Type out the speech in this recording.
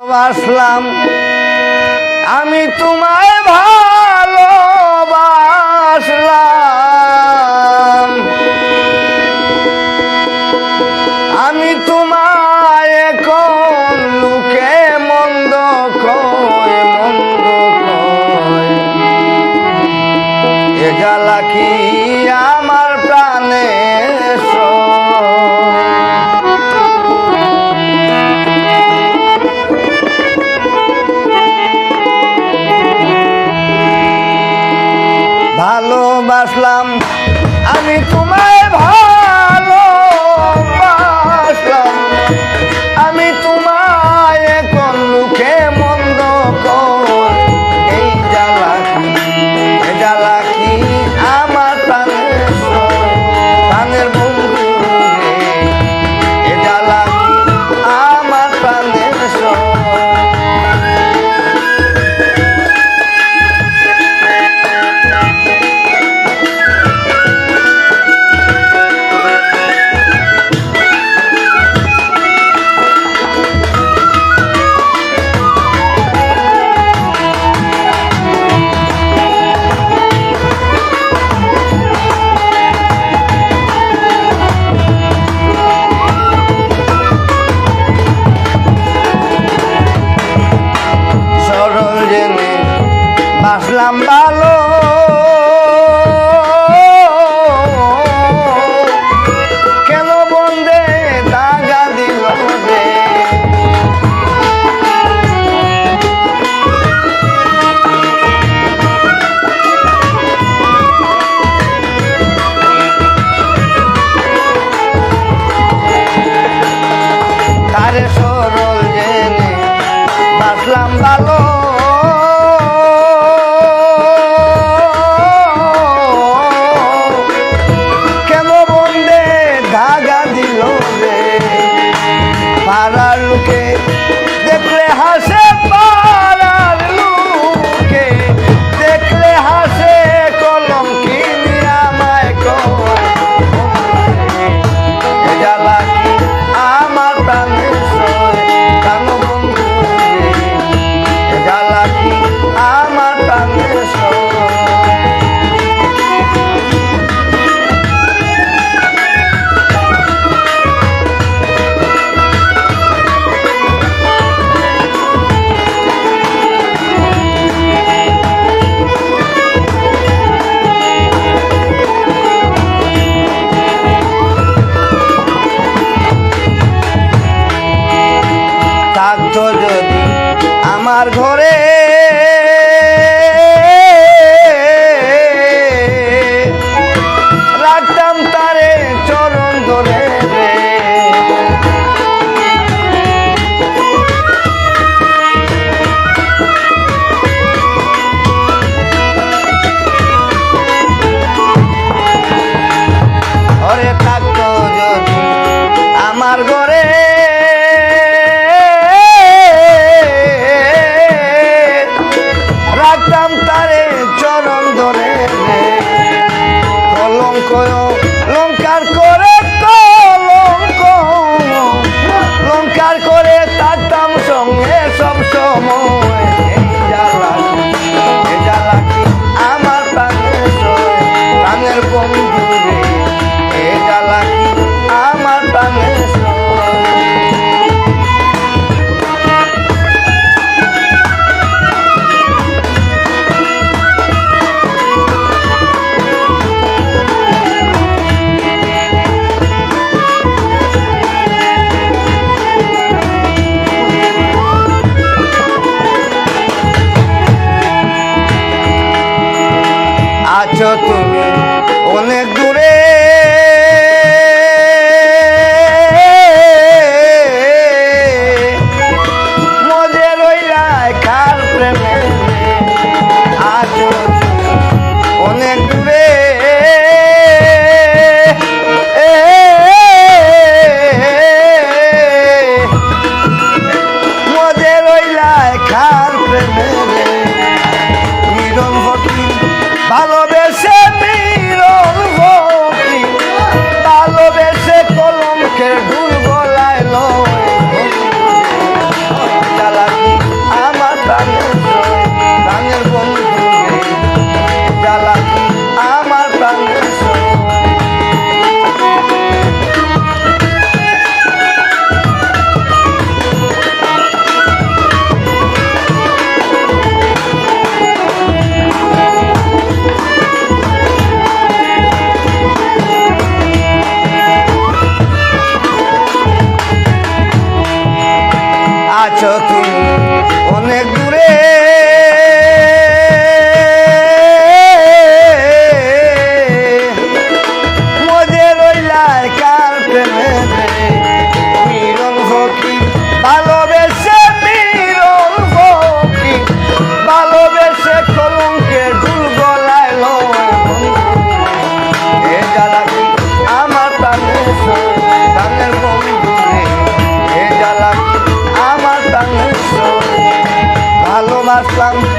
আসলাম। আমি তোমায় ভালোবাসলাম। আসলাম। আমি তোমায় ভাই লম্বা Lord. I took chakra. ভালোবাসলাম